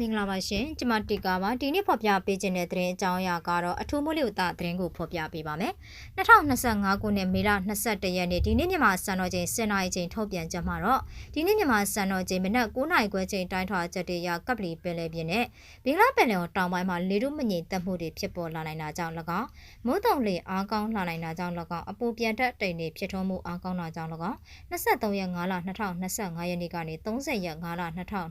မင်္ဂလာပါရှင်ကျမတီကာပါဒီနေ့ဖော်ပြပေးခြင်းတဲ့သတင်းအကြောင်းအရာကတော့အထူးမိုးလေဝသသတင်းကိုဖော်ပြပေးပါမယ်2025ခုနှစ်မေလ22ရက်နေ့ဒီနေ့မြန်မာစံတော်ချိန်10:00နာရီချိန်ထုတ်ပြန်ချက်မှာတော့ဒီနေ့မြန်မာစံတော်ချိန်မနက်9:00နာရီခွဲချိန်တိုင်းထွာချက်တွေရကပ်ပလီပင်လယ်ပြင်နဲ့ဘင်္ဂလားပင်လယ်တောင်ပိုင်းမှာလေထုမငြိမ်သက်မှုတွေဖြစ်ပေါ်လာနိုင်တာကြောင့်၎င်းမိုးတုံလေအားကောင်းလာနိုင်တာကြောင့်၎င်းအပူပြန်တက်တိမ်တွေဖြစ်ထွန်းမှုအားကောင်းတာကြောင့်၎င်း23ရက်5လ2025ရက်နေ့ကနေ30ရက်5လ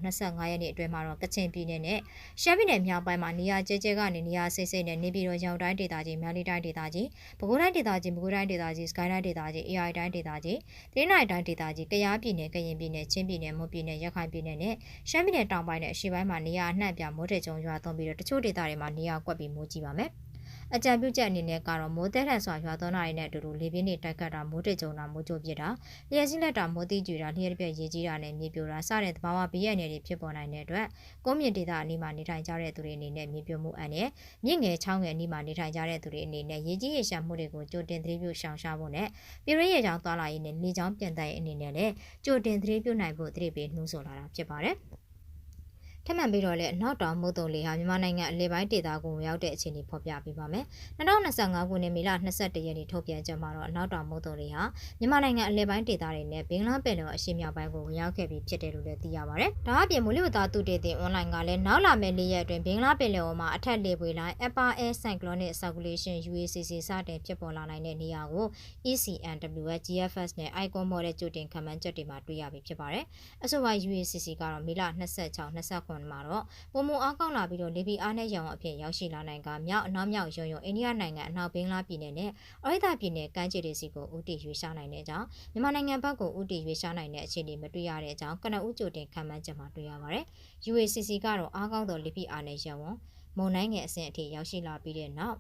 2025ရက်နေ့အတွင်းမှာတော့ကချင်ပြည်နယ်နဲ့ရှမ်းပြည်နယ်မြောက်ပိုင်းမှာနေရာကျဲကျဲကနေနေရာစိတ်စိတ်နဲ့နေပြည်တော်ရောက်တိုင်းဒေသကြီးမြောက်တိုင်းဒေသကြီးပဲခူးတိုင်းဒေသကြီးပဲခူးတိုင်းဒေသကြီးစကိုင်းတိုင်းဒေသကြီး AI တိုင်းဒေသကြီးတရနိုင်တိုင်းဒေသကြီးကယားပြည်နယ်ကရင်ပြည်နယ်ချင်းပြည်နယ်မွန်ပြည်နယ်ရခိုင်ပြည်နယ်နဲ့ရှမ်းပြည်နယ်တောင်ပိုင်းနဲ့အရှေ့ပိုင်းမှာနေရာအနှံ့ပြမိုးထကြုံရွာသွန်းပြီးတော့တချို့ဒေသတွေမှာနေရာကွက်ပြီးမိုးကြီးပါမယ်။ အကြံပြုချက်အနေနဲ့ကတော့မိုးတဲထန်စွာရွာသွန်းတာတွေနဲ့အတူတူလေပြင်းတွေတိုက်ခတ်တာမိုးတိတ်ကြုံတာမိုးကြိုးပြစ်တာလျှက်စီးလက်တာမိုးတိကျူတာလျှက်ပြက်ရေကြီးတာနဲ့မြေပြိုတာစတဲ့သဘာဝဘေးရန်တွေဖြစ်ပေါ်နိုင်တဲ့အတွက်ကုန်းမြင့်ဒေသအနီးမှာနေထိုင်ကြတဲ့သူတွေအနေနဲ့မြေပြိုမှုအန္တရာယ်မြင့်ငယ်ချောင်းငယ်အနီးမှာနေထိုင်ကြတဲ့သူတွေအနေနဲ့ရေကြီးရေရှာမှုတွေကိုကြိုတင်သတိပြုရှောင်ရှားဖို့နဲ့ပြည်ရင်းရေချောင်းသွားလာရေးနဲ့လေချောင်းပြန်တိုင်အနေနဲ့လည်းကြိုတင်သတိပြုနိုင်ဖို့သတိပေးနှိုးဆော်လာတာဖြစ်ပါတယ်။ ထပ်မံပြီးတော့လည်းအနောက်တောင်မုတ်တုံလေဟာမြန်မာနိုင်ငံအလဲပိုင်းဒေသကိုဝင်ရောက်တဲ့အခြေအနေဖော်ပြပေးပါမယ်။2025ခုနှစ်မေလ22ရက်နေ့ထုတ်ပြန်ချက်မှာတော့အနောက်တောင်မုတ်တုံလေဟာမြန်မာနိုင်ငံအလဲပိုင်းဒေသတွေနဲ့ဘင်္ဂလားပင်လယ်အရှေ့မြောက်ပိုင်းကိုဝင်ရောက်ခဲ့ပြီးဖြစ်တယ်လို့လည်းသိရပါတယ်။ဒါအပြင်မိုးလေဝသသုတေသီအွန်လိုင်းကလည်းနောက်လာမယ့်လေးရက်အတွင်းဘင်္ဂလားပင်လယ်အော်မှာအထက်လေပွေလိုင်း Upper Air Cyclonic Circulation UACC စတင်ဖြစ်ပေါ်လာနိုင်တဲ့နေရာကို ECNWS GFS နဲ့ ICON model ကြိုတင်ခန့်မှန်းချက်တွေမှာတွေ့ရပြီဖြစ်ပါတယ်။အဆိုပါ UACC ကတော့မေလ26 29ခွန်မှာတော့ပုံမအားကောင်းလာပြီးတော့လေပီအားနဲ့ရောင်အဖြစ်ရောက်ရှိလာနိုင်ကမြောက်အနောက်မြောက်ရုံရုံအိန္ဒိယနိုင်ငံအနောက်ဘင်္ဂလားပြည်နယ်နဲ့အရိဒပြည်နယ်ကမ်းခြေတွေစီကိုဥတီရွေးရှားနိုင်တဲ့အကြောင်းမြန်မာနိုင်ငံဘက်ကိုဥတီရွေးရှားနိုင်တဲ့အခြေအနေမတွေ့ရတဲ့အကြောင်းကနဦးကြိုတင်ခံမှန်းချက်မှာတွေ့ရပါတယ်။ UACC ကတော့အားကောင်းသောလေပီအားနဲ့ရောင်မုံနိုင်ငယ်အဆင့်အထိရောက်ရှိလာပြီးတဲ့နောက်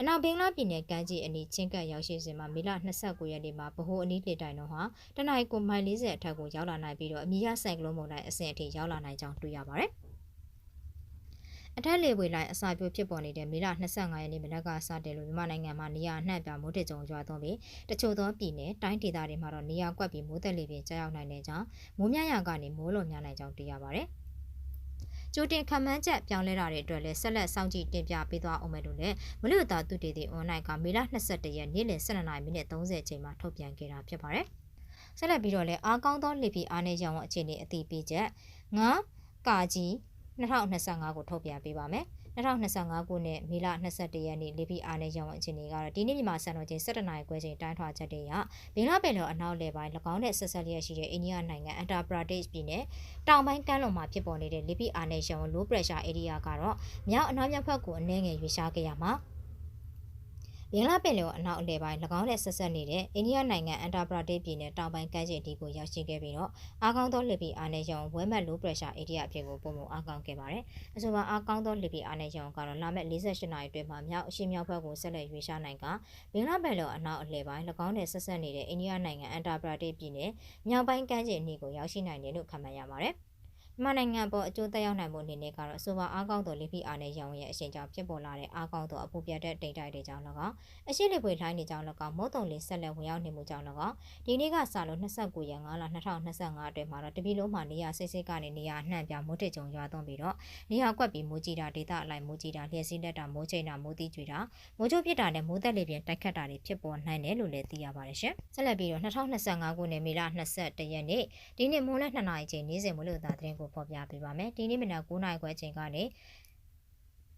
အနောက်ဘင်္ဂလားပြည်နယ်ကမ်းခြေအနီးချင်းကပ်ရောက်ရှိစဉ်မှာမေလ29ရက်နေ့မှာဗဟိုအနီးလေတိုင်တော်ဟာတနင်္လာရီကိုမိုင်40အထက်ကိုရောက်လာနိုင်ပြီးတော့အမီးရဆိုင်ကလုန်းမုန်တိုင်းအဆင့်အထိရောက်လာနိုင်ကြောင်းတွေ့ရပါတယ်။အထက်လေပွေလိုင်းအစာပြိုဖြစ်ပေါ်နေတဲ့မေလ25ရက်နေ့မနက်ကစတင်လို့မြန်မာနိုင်ငံမှာနေရာအနှံ့ပြမိုးတစ်ကြုံရွာသွန်းပြီးတချို့သောပြည်နယ်တိုင်းဒေသတွေမှာတော့နေရာကွက်ပြီးမိုးသက်လေပြင်းကျရောက်နိုင်တဲ့ကြောင်းမိုးမြရကနေမိုးလွန်များနိုင်ကြောင်းသိရပါတယ်။ ကြိုတင်ခံမှန်းချက်ပြောင်းလဲတာတွေအတွက်လည်းဆက်လက်စောင့်ကြည့်တင်ပြပေးသွားအောင်မယ်လို့လည်းမလူတာသူတည်တည် online ကမေလ22ရက်နေ့လယ်12:30မိနစ်30ချိန်မှာထုတ်ပြန်ခဲ့တာဖြစ်ပါတယ်။ဆက်လက်ပြီးတော့လည်းအားကောင်းသောလေပြင်းအားနဲ့ရောင်အခြေအနေအသိပေးချက်ငါကာကြီး2025ကိုထုတ်ပြန်ပေးပါမယ်။ 2025ခုနှစ်မေလ22ရက်နေ့လေပြင်းအားနဲ့ရောင်အခြေအနေကတော့ဒီနေ့မြန်မာစံတော်ချိန်17နာရီခွဲချိန်တိုင်းထွာချက်တွေရဘင်္ဂလားပင်လယ်အနောက်လေပိုင်း၎င်းနဲ့ဆက်ဆက်လျက်ရှိတဲ့အိန္ဒိယနိုင်ငံအန်တာပရာဒေ့ရှ်ပြည်နယ်တောင်ပိုင်းကမ်းလွန်မှာဖြစ်ပေါ်နေတဲ့လေပြင်းအားနဲ့ရောင် low pressure area ကတော့မြောက်အနောက်မြောက်ဘက်ကိုအနည်းငယ်ရွေ့ရှားခဲ့ရမှာ ဘင်္ဂလားပင်လယ်အနောက်အလယ်ပိုင်း၎င်းနဲ့ဆက်ဆက်နေတဲ့အိန္ဒိယနိုင်ငံအန်တာပရာဒေ့ပြည်နယ်တောင်ပိုင်းကမ်းခြေအထိကိုရောက်ရှိခဲ့ပြီးတော့အားကောင်းသောလေပီအားနဲ့ရောင်ဝဲမက်လိုပရက်ရှာအေရီးယားအဖြစ်ကိုပုံမှန်အားကောင်းခဲ့ပါတယ်။အဆိုပါအားကောင်းသောလေပီအားနဲ့ရောင်ကတော့လာမယ့်48နာရီအတွင်းမှာမြောက်အရှေ့မြောက်ဘက်ကိုဆက်လက်ရွေ့ရှားနိုင်ကဘင်္ဂလားပင်လယ်အနောက်အလယ်ပိုင်း၎င်းနဲ့ဆက်ဆက်နေတဲ့အိန္ဒိယနိုင်ငံအန်တာပရာဒေ့ပြည်နယ်မြောက်ပိုင်းကမ်းခြေအနီးကိုရောက်ရှိနိုင်တယ်လို့ခန့်မှန်းရပါတယ်။ မြန်မာနိုင်ငံပေါ်အကျိုးသက်ရောက်နိုင်မှုအနေနဲ့ကတော့အဆိုပါအားကောင်းသောလေဖိအားနဲ့ရောင်ရဲ့အရှိန်ကြောင့်ဖြစ်ပေါ်လာတဲ့အားကောင်းသောအပူပြတ်တဲ့တိမ်တိုက်တွေကြောင့်၎င်းအရှိလေပွေလှိုင်းတွေကြောင့်၎င်းမုတ်တုံလေးဆက်လက်ဝင်ရောက်နေမှုကြောင့်၎င်းဒီနေ့ကစလို့29ရက်5လ2025အတွင်းမှာတော့တပြည်လုံးမှာနေရာစိတ်စိတ်ကနေနေရာနှံ့ပြမိုးတစ်ကြုံရွာသွန်းပြီးတော့နေရာကွက်ပြီးမိုးကြီးတာဒေသအလိုက်မိုးကြီးတာလျှက်စီးလက်တာမိုးချိန်တာမိုးတိကျွေတာမိုးချိုးပြစ်တာနဲ့မိုးသက်လေပြင်းတိုက်ခတ်တာတွေဖြစ်ပေါ်နိုင်တယ်လို့လည်းသိရပါတယ်ရှင်ဆက်လက်ပြီးတော့2025ခုနှစ်မေလ21ရက်နေ့ဒီနေ့မိုးလက်2နာရီချိန်နေ့စဉ်မိုးလေဝသသတင်းကိုဖော်ပြပေးပါမယ်ဒီနေ့မနက်9:00နာရီခွဲချိန်ကနေ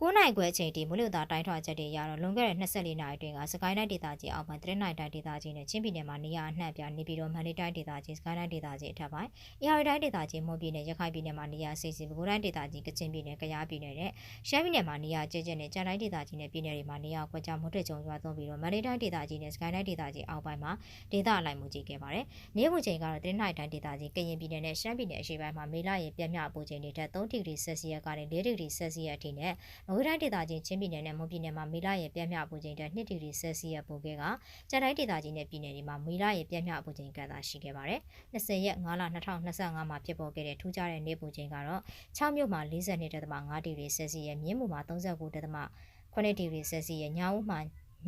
9နိုင်ခွဲအချိန်ထိမလို့သာတိုင်းထွာချက်တွေရတော့လွန်ခဲ့တဲ့24နာရီအတွင်းကစကိုင်းတိုင်းဒေသကြီးအောက်ပိုင်းတရနိုင်တိုင်းဒေသကြီးနဲ့ချင်းပြည်နယ်မှာနေရာအနှံ့ပြနေပြီးတော့မန္တလေးတိုင်းဒေသကြီးစကိုင်းတိုင်းဒေသကြီးအထက်ပိုင်းအေရီတိုင်းဒေသကြီးမွန်ပြည်နယ်ရခိုင်ပြည်နယ်မှာနေရာစိတ်စီပဲခူးတိုင်းဒေသကြီးကချင်ပြည်နယ်ကယားပြည်နယ်နဲ့ရှမ်းပြည်နယ်မှာနေရာကျကျနဲ့ကြံတိုင်းဒေသကြီးနဲ့ပြည်နယ်တွေမှာနေရာကွက်ကြားမွတ်တက်ကြုံရွာသွန်းပြီးတော့မန္တလေးတိုင်းဒေသကြီးနဲ့စကိုင်းတိုင်းဒေသကြီးအောက်ပိုင်းမှာဒေသအလိုက်မှုကြီးခဲ့ပါတယ်။နေမှုချိန်ကတော့တရနိုင်တိုင်းဒေသကြီးကရင်ပြည်နယ်နဲ့ရှမ်းပြည်နယ်အရှေ့ပိုင်းမှာမေလရေပြင်းပြအပူချိန်တွေထက်3ဒီဂရီဆယ်စီယပ်ကနေ4ဒီဂရီဆယ်စီယပ်အထိနဲ့မကွေးတိုင်းဒေသကြီးချင်းပြည်နယ်နဲ့မွန်ပြည်နယ်မှာမေလရေပြင်းပြအပူချိန်တက်2ဒီဂရီဆယ်စီယပ်ပိုခဲ့ကကြံတိုင်းဒေသကြီးနဲ့ပြည်နယ်တွေမှာမေလရေပြင်းပြအပူချိန်ကသာရှိခဲ့ပါတယ်။20ရက်5လ2025မှာဖြစ်ပေါ်ခဲ့တဲ့ထူးခြားတဲ့နေပူချိန်ကတော့6မြို့မှာ42.5ဒီဂရီဆယ်စီယပ်မြင်းမူမှာ39.8ဒီဂရီဆယ်စီယပ်ညောင်ဦးမှာ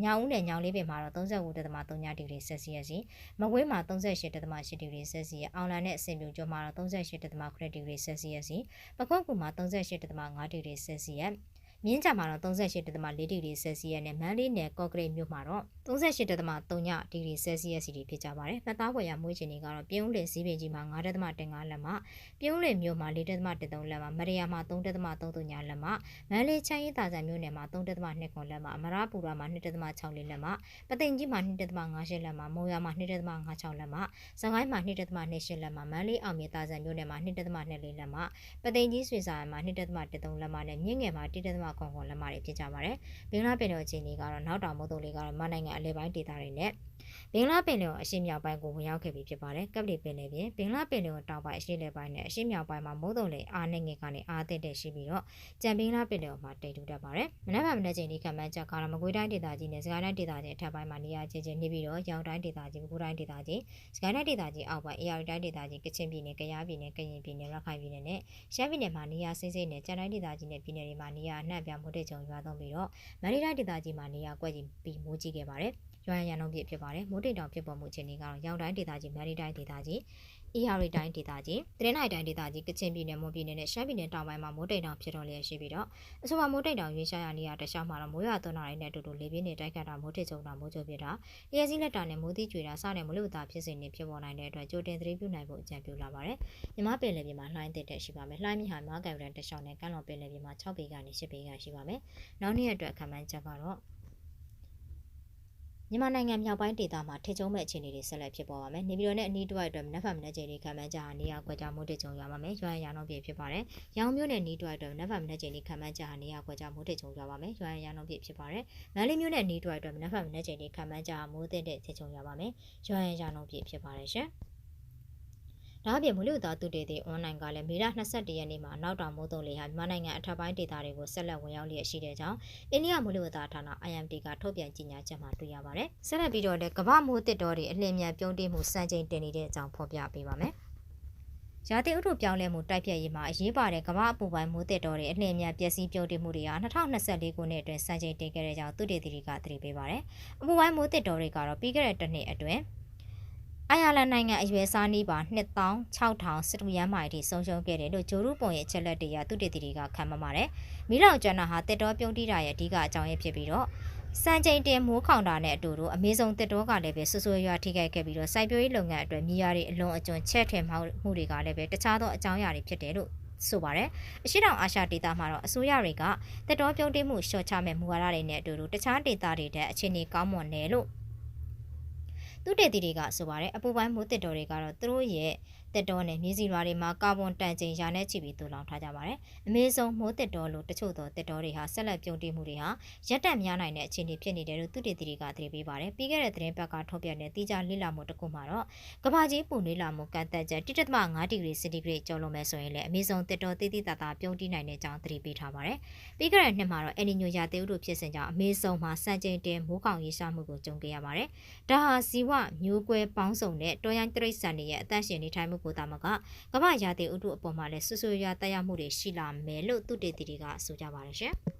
ညောင်ဦးနဲ့ညောင်လေးပင်မှာတော့39.3ဒီဂရီဆက်စီယပ်စီမကွေးမှာ38.8ဒီဂရီဆက်စီယပ်အောင်လန်နဲ့အစင်ပြူကျော်မှာတော့38.9ဒီဂရီဆက်စီယပ်စီပကွက်ကူမှာ38.5ဒီဂရီဆက်စီယပ် မြင်းကြမှာတော့38.4ဒီဂရီဆယ်စီယပ်နဲ့မန်လေးနယ်ကော့ကရိတ်မြို့မှာတော့38.3ဒီဂရီဆယ်စီယပ်စီဖြစ်ကြပါတယ်။မှတ်သားဖွယ်ရမွေးချင်တွေကတော့ပြုံးလေစီးပင်ကြီးမှာ9.15လက်မှပြုံးလေမြို့မှာ4.13လက်မှမရယာမှာ3.33လက်မှမန်လေးချမ်းရည်တာဇံမြို့နယ်မှာ3.2လက်မှအမရပူရာမှာ2.6လက်မှပသိမ်ကြီးမှာ2.58လက်မှမုံရမှာ2.56လက်မှစကိုင်းမှာ2.28လက်မှမန်လေးအောင်မြေတာဇံမြို့နယ်မှာ2.24လက်မှပသိမ်ကြီးဆွေစာမှာ2.13လက်မှနဲ့မြင့်ငယ်မှာ1.9ခွန်ခွန်လက်မတွေဖြစ်ကြပါတယ်။ဘင်္ဂလားပင်လယ်အခြေအနေကတော့နောက်တောင်မုတ်တုံလေးကတော့မနိုင်ငံအလဲပိုင်းဒေသတွေနဲ့ ဘင်္ဂလားပင်လယ်အရှေ့မြောက်ပိုင်းကိုဝင်ရောက်ခဲ့ပြီးဖြစ်ပါတယ်။ကပ်လီပင်လယ်ပြင်ဘင်္ဂလားပင်လယ်တောင်ပိုင်းအရှေ့လယ်ပိုင်းနဲ့အရှေ့မြောက်ပိုင်းမှာမုတ်တုံလေးအားနဲ့ငယ်ကနေအားသင့်တဲ့ရှိပြီးတော့ကြံဘင်္ဂလားပင်လယ်မှာတိတ်ထူတတ်ပါတယ်။မနက်ဖြန်မနက်ချိန်ဒီကမှန်းချက်ကတော့မကွေးတိုင်းဒေသကြီးနဲ့စကိုင်းတိုင်းဒေသကြီးအထက်ပိုင်းမှာနေရာချင်းချင်းနေပြီးတော့ရောင်တိုင်းဒေသကြီးပဲခူးတိုင်းဒေသကြီးစကိုင်းတိုင်းဒေသကြီးအောက်ပိုင်းအေရတိုင်းဒေသကြီးကချင်ပြည်နယ်၊ကယားပြည်နယ်၊ကရင်ပြည်နယ်၊ရခိုင်ပြည်နယ်နဲ့ရှမ်းပြည်နယ်မှာနေရာစိမ့်စိမ့်နဲ့ကြံတိုင်းဒေသကြီးနဲ့ပြည်နယ်တွေမှာနေရာအနှံ့ပြမှုတဲ့ကြုံရွာသွန်းပြီးတော့မန္တလေးတိုင်းဒေသကြီးမှာနေရာကွက်ကြီးပြီးမိုးကြီးခဲ့ပါတယ်။ ရွာရန်ရန်လုံးပြဖြစ်ပါတယ်။မိုးတိမ်တောင်ဖြစ်ပေါ်မှုအခြေအနေကတော့ရောင်တိုင်းဒေသကြီးမန္တလေးတိုင်းဒေသကြီးအီဟာရီတိုင်းဒေသကြီးတရင်နိုင်တိုင်းဒေသကြီးကချင်ပြည်နယ်မွန်ပြည်နယ်နဲ့ရှမ်းပြည်နယ်တောင်ပိုင်းမှာမိုးတိမ်တောင်ဖြစ်တော်လျက်ရှိပြီးတော့အဆိုပါမိုးတိမ်တောင်ရွေးရှားရနေရတခြားမှာတော့မိုးရွာသွန်းတာတွေနဲ့အတူတူလေပြင်းတွေတိုက်ခတ်တာမိုးထစ်ချုံတာမိုးကြိုပြတာလျှက်စီးလက်တာနဲ့မိုးသီးကြွေတာစတဲ့မလို့တာဖြစ်စဉ်တွေဖြစ်ပေါ်နိုင်တဲ့အတွက်ကြိုတင်သတိပြုနိုင်ဖို့အကြံပြုလာပါတယ်။မြမပင်လယ်ပြင်မှာလှိုင်းတက်တက်ရှိပါမယ်။လှိုင်းမြဟာမာကံရန်တလျှောက်နဲ့ကမ်းလွန်ပင်လယ်ပြင်မှာ6ပေကနေ10ပေကရှိပါမယ်။နောက်နေ့အတွက်ခံမှန်းချက်ကတော့ မြန်မာနိုင်ငံမြောက်ပိုင်းဒေသမှာထစ်ချုံမဲ့အခြေအနေတွေဆက်လက်ဖြစ်ပေါ်ပါမယ်။နေပြည်တော်နဲ့အနီးတစ်ဝိုက်အတွက်နက်ဖက်မနေ့ချိန်ဒီခံမှန်းကြဟာနေရာကွက်ကြားမိုးတစ်ချုံရွာပါမယ်။ရွာရန်လုံးပြဖြစ်ပါတယ်။ရောင်မြို့နယ်နီးတစ်ဝိုက်အတွက်နက်ဖက်မနေ့ချိန်ဒီခံမှန်းကြဟာနေရာကွက်ကြားမိုးတစ်ချုံရွာပါမယ်။ရွာရန်လုံးပြဖြစ်ပါတယ်။မန္တလေးမြို့နယ်နီးတစ်ဝိုက်အတွက်နက်ဖက်မနေ့ချိန်ဒီခံမှန်းကြဟာမိုးတဲ့တဲ့ထစ်ချုံရွာပါမယ်။ရွာရန်လုံးပြဖြစ်ပါတယ်ရှင်။ ဒါအပြင်မူလသားသူတေသည့်အွန်လိုင်းကလည်းမေလ22ရက်နေ့မှာနောက်တောင်မိုးတုံးလေးဟာမြန်မာနိုင်ငံအထက်ပိုင်းဒေသတွေကိုဆက်လက်ဝင်ရောက်လျက်ရှိတဲ့ကြောင်းအိန္ဒိယမူလသားဌာန IMD ကထုတ်ပြန်ကြေညာချက်မှာတွေ့ရပါတယ်။ဆက်လက်ပြီးတော့လည်းကမ္ဘာမိုးတစ်တော်တွေအလင်းမြန်ပြုံးတိမှုစံချိန်တင်နေတဲ့အကြောင်းဖော်ပြပေးပါမယ်။ရာသီဥတုပြောင်းလဲမှုတိုက်ဖြတ်ရေးမှာအရေးပါတဲ့ကမ္ဘာအပူပိုင်းမိုးတက်တော်တွေအလင်းအမြန်ပျက်စီးပြုံးတိမှုတွေဟာ2024ခုနှစ်အတွင်းစံချိန်တင်ခဲ့တဲ့ကြောင်းသုတေသီတွေကသတိပေးပါတယ်။အပူပိုင်းမိုးတက်တော်တွေကတော့ပြီးခဲ့တဲ့တစ်နှစ်အတွင်း အိုင်ယာလန်နိုင်ငံအရွယ်စားနီးပါ2600စတူယန်မိုင်ထိဆုံးရှုံးခဲ့တယ်လို့ဂျိုရူပုံရဲ့အချက်လက်တွေကသူတေတီတွေကခန့်မှန်းပါတယ်။မိလောင်ကျန်းနာဟာတက်တော်ပြုံးတီးတာရဲ့အဓိကအကြောင်းရင်းဖြစ်ပြီးတော့စံချိန်တင်မိုးခေါင်တာနဲ့အတူတူအမေဇုံတက်တော်ကလည်းပဲဆူဆူရွာထိခိုက်ခဲ့ပြီးတော့စိုက်ပျိုးရေးလုပ်ငန်းအတွက်မြေယာတွေအလွန်အကျွံချက်ထွင်မှုတွေကလည်းပဲတခြားသောအကြောင်းအရာတွေဖြစ်တယ်လို့ဆိုပါတယ်အရှိတောင်အာရှဒေသမှာတော့အစိုးရတွေကတက်တော်ပြုံးတိမှုလျှော့ချမဲ့မူဝါဒတွေနဲ့အတူတူတခြားဒေသတွေတဲ့အခြေအနေကောင်းမွန်တယ်လို့ သူတေတီတွေကဆိုပါတယ်အပူပိုင်းမိုးတစ်တော်တွေကတော့သူတို့ရဲ့တစ်တော်နဲ့မြေစီလွာတွေမှာကာဗွန်တန်ချိန်ရာနဲ့ချီပြီးတူလောင်ထားကြပါတယ်အမေဇုံမိုးတစ်တော်လို့တချို့သောတစ်တော်တွေဟာဆက်လက်ပြုံးတိမှုတွေဟာရက်တက်များနိုင်တဲ့အခြေအနေဖြစ်နေတယ်လို့သူတေတီတွေကသတိပေးပါတယ်ပြီးခဲ့တဲ့သတင်းပတ်ကထုတ်ပြန်တဲ့တိကျလေ့လာမှုတစ်ခုမှာတော့ကဘာကြီးပူနွေးလာမှုကန့်သက်ချက်1.5ဒီဂရီစင်တီဂရိတ်ကျော်လွန်မဲ့ဆိုရင်လည်းအမေဇုံတစ်တော်တိတိတသာပြုံးတိနိုင်တဲ့အကြောင်းသတိပေးထားပါတယ်ပြီးခဲ့တဲ့နှစ်မှာတော့အယ်နီညိုရာသီဥတုဖြစ်စဉ်ကြောင့်အမေဇုံမှာစံချိန်တင်မိုးကောင်ရေရှားမှုကိုကြုံခဲ့ရပါတယ်ဒါဟာဇီဝမျိုးကွဲပေါင်းစုံတဲ့တော်ရိုင်းတရိတ်ဆန်တွေရဲ့အသက်ရှင်နေထိုင်မှုကိုတာမကကမ္ဘာရာသီဥတုအပေါ်မှာလည်းဆွဆွရွာတက်ရောက်မှုတွေရှိလာမယ်လို့သူတေတီတွေကဆိုကြပါတယ်ရှင်။